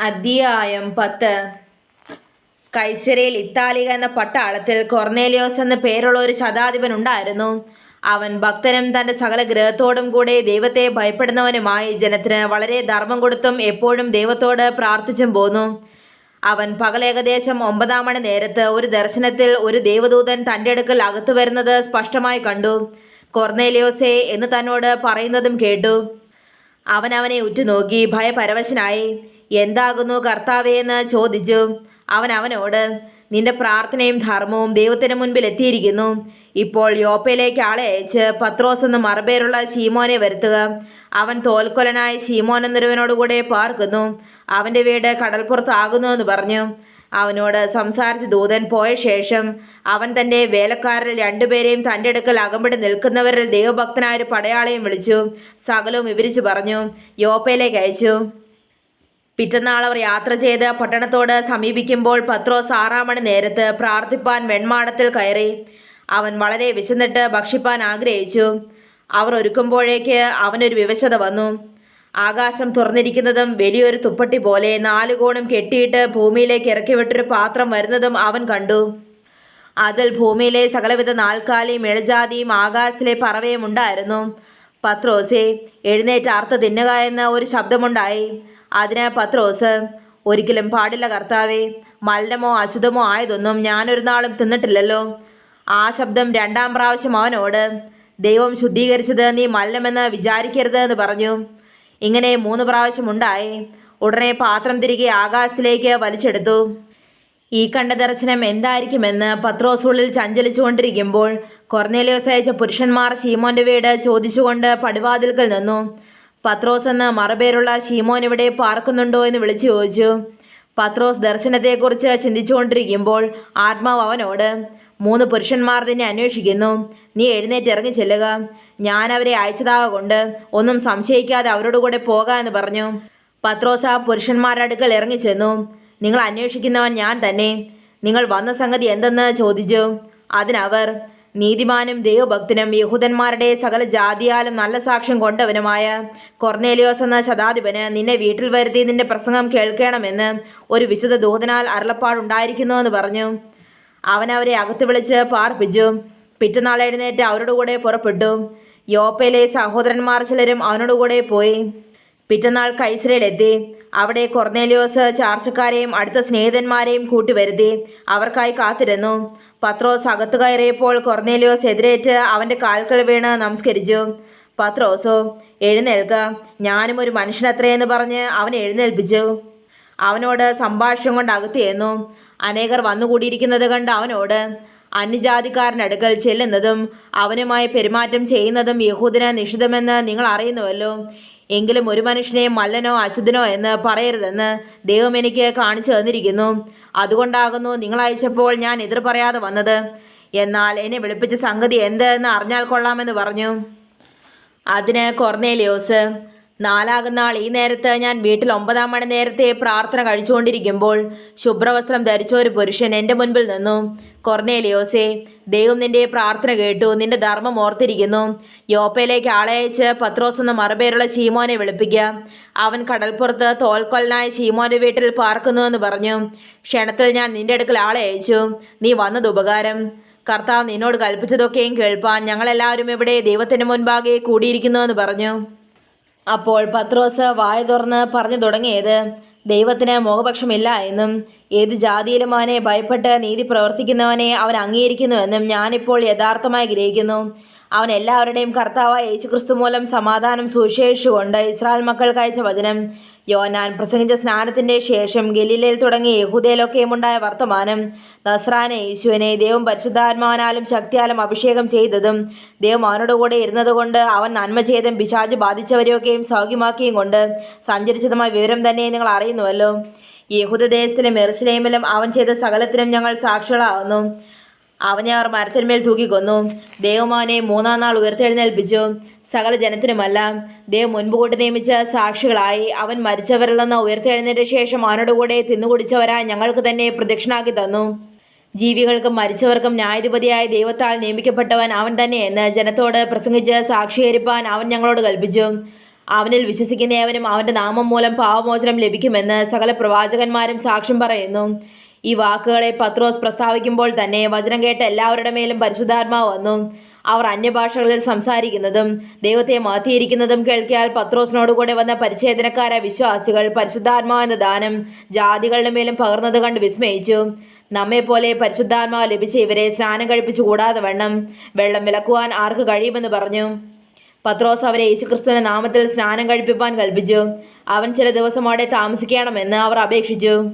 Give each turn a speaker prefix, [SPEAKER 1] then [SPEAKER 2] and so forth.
[SPEAKER 1] അധ്യായം പത്ത്. കൈസരയിൽ ഇത്താലിക എന്ന പട്ടാളത്തിൽ കൊർണേലിയോസ് എന്ന പേരുള്ള ഒരു ശതാധിപൻ ഉണ്ടായിരുന്നു. അവൻ ഭക്തനും തന്റെ സകല ഗ്രഹത്തോടും കൂടെ ദൈവത്തെ ഭയപ്പെടുന്നവനുമായി ജനത്തിന് വളരെ ധർമ്മം കൊടുത്തും എപ്പോഴും ദൈവത്തോട് പ്രാർത്ഥിച്ചും പോന്നു. അവൻ പകൽ ഏകദേശം ഒമ്പതാം മണി നേരത്ത് ഒരു ദർശനത്തിൽ ഒരു ദേവദൂതൻ തന്റെ അടുക്കൽ അകത്തു വരുന്നത് സ്പഷ്ടമായി കണ്ടു. കൊർണേലിയോസേ എന്ന് തന്നോട് പറയുന്നതും കേട്ടു. അവൻ അവനെ ഉറ്റുനോക്കി ഭയപരവശനായി എന്താകുന്നു കർത്താവേ എന്ന് ചോദിച്ചു. അവൻ അവനോട് നിന്റെ പ്രാർത്ഥനയും ധർമ്മവും ദൈവത്തിന് മുൻപിൽ എത്തിയിരിക്കുന്നു. ഇപ്പോൾ യോപ്പയിലേക്ക് ആളെ അയച്ച് പത്രോസ് എന്ന് മറുപേരുള്ള ഷീമോനെ വരുത്തുക. അവൻ തോൽക്കൊലനായ ഷീമോൻ എന്നൊരുവനോടുകൂടെ പാർക്കുന്നു. അവന്റെ വീട് കടൽപ്പുറത്താകുന്നു എന്ന് പറഞ്ഞു. അവനോട് സംസാരിച്ച് ദൂതൻ പോയ ശേഷം അവൻ തന്റെ വേലക്കാരിൽ രണ്ടുപേരെയും തന്റെ അടുക്കൽ അകമ്പടി നിൽക്കുന്നവരിൽ ദൈവഭക്തനായ ഒരു പടയാളെയും വിളിച്ചു. സകലവും വിവരിച്ചു പറഞ്ഞു. യോപ്പയിലേക്ക് അയച്ചു. പിറ്റന്നാൾ അവർ യാത്ര ചെയ്ത് പട്ടണത്തോട് സമീപിക്കുമ്പോൾ പത്രോസ് ആറാം മണി നേരത്ത് പ്രാർത്ഥിപ്പാൻ വെൺമാടത്തിൽ കയറി. അവൻ വളരെ വിശന്നിട്ട് ഭക്ഷിപ്പാൻ ആഗ്രഹിച്ചു. അവർ ഒരുക്കുമ്പോഴേക്ക് അവനൊരു വിവശത വന്നു. ആകാശം തുറന്നിരിക്കുന്നതും വലിയൊരു തുപ്പട്ടി പോലെ നാലുകോണും കെട്ടിയിട്ട് ഭൂമിയിലേക്ക് ഇറക്കി വിട്ടൊരു പാത്രം വരുന്നതും അവൻ കണ്ടു. അതിൽ ഭൂമിയിലെ സകലവിധ നാൽക്കാലിയും ഇഴജാതിയും ആകാശത്തിലെ പറവയും ഉണ്ടായിരുന്നു. പത്രോസെ എഴുന്നേറ്റ് അർത്ഥ തിന്നുക എന്ന ഒരു ശബ്ദമുണ്ടായി. അതിന് പത്രോസ് ഒരിക്കലും പാടില്ല കർത്താവേ. മലിനമോ അശുദ്ധമോ ആയതൊന്നും ഞാനൊരു നാളും തിന്നിട്ടില്ലല്ലോ. ആ ശബ്ദം രണ്ടാം പ്രാവശ്യം അവനോട് ദൈവം ശുദ്ധീകരിച്ചത് നീ മലിനമെന്ന് വിചാരിക്കരുത് എന്ന് പറഞ്ഞു. ഇങ്ങനെ മൂന്ന് പ്രാവശ്യം ഉണ്ടായി. ഉടനെ പാത്രം തിരികെ ആകാശത്തിലേക്ക് വലിച്ചെടുത്തു. ഈ കണ്ട ദർശനം എന്തായിരിക്കുമെന്ന് പത്രോസുള്ളിൽ ചഞ്ചലിച്ചുകൊണ്ടിരിക്കുമ്പോൾ കൊറനേലിയോസ് അയച്ച പുരുഷന്മാർ ഷീമോന്റെ വീട് ചോദിച്ചുകൊണ്ട് പടിവാതിൽക്കൽ നിന്നു. പത്രോസ് എന്ന മറുപേരുള്ള ഷീമോൻ ഇവിടെ പാർക്കുന്നുണ്ടോ എന്ന് വിളിച്ചു ചോദിച്ചു. പത്രോസ് ദർശനത്തെക്കുറിച്ച് ചിന്തിച്ചുകൊണ്ടിരിക്കുമ്പോൾ ആത്മാവ് അവനോട് മൂന്ന് പുരുഷന്മാർ നിന്നെ അന്വേഷിക്കുന്നു. നീ എഴുന്നേറ്റ് ഇറങ്ങി ചെല്ലുക. ഞാൻ അവരെ അയച്ചതാകൊണ്ട് ഒന്നും സംശയിക്കാതെ അവരോട് കൂടെ പോകാം എന്ന് പറഞ്ഞു. പത്രോസ് ആ പുരുഷന്മാരുടെ അടുക്കൽ ഇറങ്ങിച്ചെന്നു നിങ്ങൾ അന്വേഷിക്കുന്നവൻ ഞാൻ തന്നെ. നിങ്ങൾ വന്ന സംഗതി എന്തെന്ന് ചോദിച്ചു? അതിനവർ നീതിമാനും ദൈവഭക്തനും യഹൂദന്മാരുടെ സകല ജാതിയാലും നല്ല സാക്ഷ്യം കൊണ്ടവനുമായ കൊർന്നേലിയോസ് എന്ന ശതാധിപന് നിന്നെ വീട്ടിൽ വരുത്തി നിന്റെ പ്രസംഗം കേൾക്കണമെന്ന് ഒരു വിശുദ്ധ ദൂതനാൽ അരുളപ്പാടുണ്ടായിരിക്കുന്നുവെന്ന് പറഞ്ഞു. അവൻ അവരെ അകത്ത് വിളിച്ച് പാർപ്പിച്ചു. പിറ്റന്നാൾ എഴുന്നേറ്റ് അവരുടെ കൂടെ പുറപ്പെട്ടു. യോപ്പയിലെ സഹോദരന്മാർ ചിലരും അവനോടുകൂടെ പോയി. പിറ്റന്നാൾ കൈസരയിലെത്തി. അവിടെ കൊർന്നേലിയോസ് ചാർച്ചക്കാരെയും അടുത്ത സ്നേഹിതന്മാരെയും കൂട്ടിവരുത്തി അവർക്കായി കാത്തിരുന്നു. പത്രോസ് അകത്തു കയറിയപ്പോൾ കൊർന്നേലിയോസ് എതിരേറ്റ് അവന്റെ കാൽക്കൽ വീണ് നമസ്കരിച്ചു. പത്രോസോ എഴുന്നേൽക്ക. ഞാനും ഒരു മനുഷ്യനത്രയെന്ന് പറഞ്ഞ് അവനെ എഴുന്നേൽപ്പിച്ചു. അവനോട് സംഭാഷണം കൊണ്ട് അകത്തിയെന്നു അനേകർ വന്നുകൂടിയിരിക്കുന്നത് കണ്ട് അവനോട് അന്യജാതിക്കാരനടുക്കൽ ചെല്ലുന്നതും അവനുമായി പെരുമാറ്റം ചെയ്യുന്നതും യഹൂദിന് നിഷിതമെന്ന് നിങ്ങൾ അറിയുന്നുവല്ലോ. എങ്കിലും ഒരു മനുഷ്യനെ മല്ലനോ അശുദ്ധനോ എന്ന് പറയരുതെന്ന് ദൈവം എനിക്ക് കാണിച്ചു തന്നിരിക്കുന്നു. അതുകൊണ്ടാകുന്നു നിങ്ങൾ അയച്ചപ്പോൾ ഞാൻ എതിർ പറയാതെ വന്നത്. എന്നാൽ എന്നെ വിളിപ്പിച്ച സംഗതി എന്ത് എന്ന് അറിഞ്ഞാൽ കൊള്ളാമെന്ന് പറഞ്ഞു. അതിന് കൊർന്നേലിയോസ് നാലാകുന്നാൾ ഈ നേരത്ത് ഞാൻ വീട്ടിൽ ഒമ്പതാം മണി നേരത്തെ പ്രാർത്ഥന കഴിച്ചുകൊണ്ടിരിക്കുമ്പോൾ ശുഭ്രവസ്ത്രം ധരിച്ച ഒരു പുരുഷൻ എന്റെ മുൻപിൽ നിന്നു. കൊർന്നേലിയോസേ ദൈവം നിന്റെ പ്രാർത്ഥന കേട്ടു നിന്റെ ധർമ്മം ഓർത്തിരിക്കുന്നു. യോപ്പയിലേക്ക് ആളെ പത്രോസ് എന്ന മറുപേരുള്ള ഷീമോനെ വിളിപ്പിക്കുക അവൻ കടൽപ്പുറത്ത് തോൽക്കൊല്ലനായ ഷീമോന്റെ വീട്ടിൽ പാർക്കുന്നുവെന്ന് പറഞ്ഞു. ക്ഷണത്തിൽ ഞാൻ നിന്റെ അടുക്കൽ ആളെ അയച്ചു. നീ വന്നത് ഉപകാരം. കർത്താവ് നിന്നോട് കൽപ്പിച്ചതൊക്കെയും കേൾപ്പാൻ ഞങ്ങളെല്ലാവരും ഇവിടെ ദൈവത്തിന് മുൻപാകെ കൂടിയിരിക്കുന്നുവെന്ന് പറഞ്ഞു. അപ്പോൾ പത്രോസ് വായ തുറന്ന് പറഞ്ഞു തുടങ്ങിയത് ദൈവത്തിന് മോഹപക്ഷമില്ല എന്നും ഏത് ജാതിയിലും അവനെ ഭയപ്പെട്ട് നീതി പ്രവർത്തിക്കുന്നവനെ അവൻ അംഗീകരിക്കുന്നുവെന്നും ഞാനിപ്പോൾ യഥാർത്ഥമായി ഗ്രഹിക്കുന്നു. അവൻ എല്ലാവരുടെയും കർത്താവായ യേശുക്രിസ്തു മൂലം സമാധാനം സുശേഷിച്ചുകൊണ്ട് ഇസ്രായേൽ മക്കൾക്ക് അയച്ച വചനം. യോനാൻ പ്രസംഗിച്ച സ്നാനത്തിന്റെ ശേഷം ഗലീലയിൽ തുടങ്ങി യഹൂദയിലൊക്കെയും ഉണ്ടായ വർത്തമാനം. നസ്രാന യേശുവിനെ ദൈവം പരിശുദ്ധാത്മാവനാലും ശക്തിയാലും അഭിഷേകം ചെയ്തതും ദൈവം അവനോടുകൂടെ ഇരുന്നതുകൊണ്ട് അവൻ നന്മ ചെയ്തും പിശാജ് ബാധിച്ചവരെയൊക്കെയും സൗഖ്യമാക്കിയും കൊണ്ട് സഞ്ചരിച്ചതുമായ വിവരം തന്നെ നിങ്ങൾ അറിയുന്നുവല്ലോ. യഹൂദദേശത്തിലും എറുസലേമിലും അവൻ ചെയ്ത സകലത്തിനും ഞങ്ങൾ സാക്ഷികളാവുന്നു. അവനെ അവർ മരത്തിന്മേൽ തൂക്കിക്കൊന്നു ദേവമാനെ മൂന്നാം നാൾ ഉയർത്തെഴുന്നേൽപ്പിച്ചു. സകല ജനത്തിനുമല്ല ദൈവം മുൻപ് കൂട്ടി നിയമിച്ച സാക്ഷികളായി. അവൻ മരിച്ചവരിൽ നിന്ന് ഉയർത്തെഴുന്നേറ്റ ശേഷം അവനോടുകൂടെ തിന്നുകുടിച്ചവരായി ഞങ്ങൾക്ക് തന്നെ പ്രദക്ഷിണാക്കി തന്നു. ജീവികൾക്കും മരിച്ചവർക്കും ന്യായാധിപതിയായ ദൈവത്താൽ നിയമിക്കപ്പെട്ടവൻ അവൻ തന്നെ എന്ന് ജനത്തോട് പ്രസംഗിച്ച് സാക്ഷീകരിപ്പാൻ അവൻ ഞങ്ങളോട് കൽപ്പിച്ചു. അവനിൽ വിശ്വസിക്കുന്നവനും അവന്റെ നാമം മൂലം പാവമോചനം ലഭിക്കുമെന്ന് സകല പ്രവാചകന്മാരും സാക്ഷ്യം പറയുന്നു. ഈ വാക്കുകളെ പത്രോസ് പ്രസ്താവിക്കുമ്പോൾ തന്നെ വചനം കേട്ട എല്ലാവരുടെ മേലും പരിശുദ്ധാത്മാവ് വന്നു. അവർ അന്യഭാഷകളിൽ സംസാരിക്കുന്നതും ദൈവത്തെ മാറ്റിയിരിക്കുന്നതും കേൾക്കിയാൽ പത്രോസിനോടുകൂടെ വന്ന പരിച്ഛേദനക്കാര വിശ്വാസികൾ പരിശുദ്ധാത്മാവ് എന്ന ദാനം ജാതികളുടെ മേലും പകർന്നത് കണ്ട് വിസ്മയിച്ചു. നമ്മെപ്പോലെ പരിശുദ്ധാത്മാവ് ലഭിച്ച ഇവരെ സ്നാനം കഴിപ്പിച്ചു കൂടാതെ വണ്ണം വെള്ളം വിലക്കുവാൻ ആർക്ക് കഴിയുമെന്ന് പറഞ്ഞു. പത്രോസ് അവരെ യേശുക്രിസ്തുവിന്റെ നാമത്തിൽ സ്നാനം കഴിപ്പിപ്പാൻ കൽപ്പിച്ചു. അവൻ ചില ദിവസം അവിടെ താമസിക്കണമെന്ന് അവർ അപേക്ഷിച്ചു.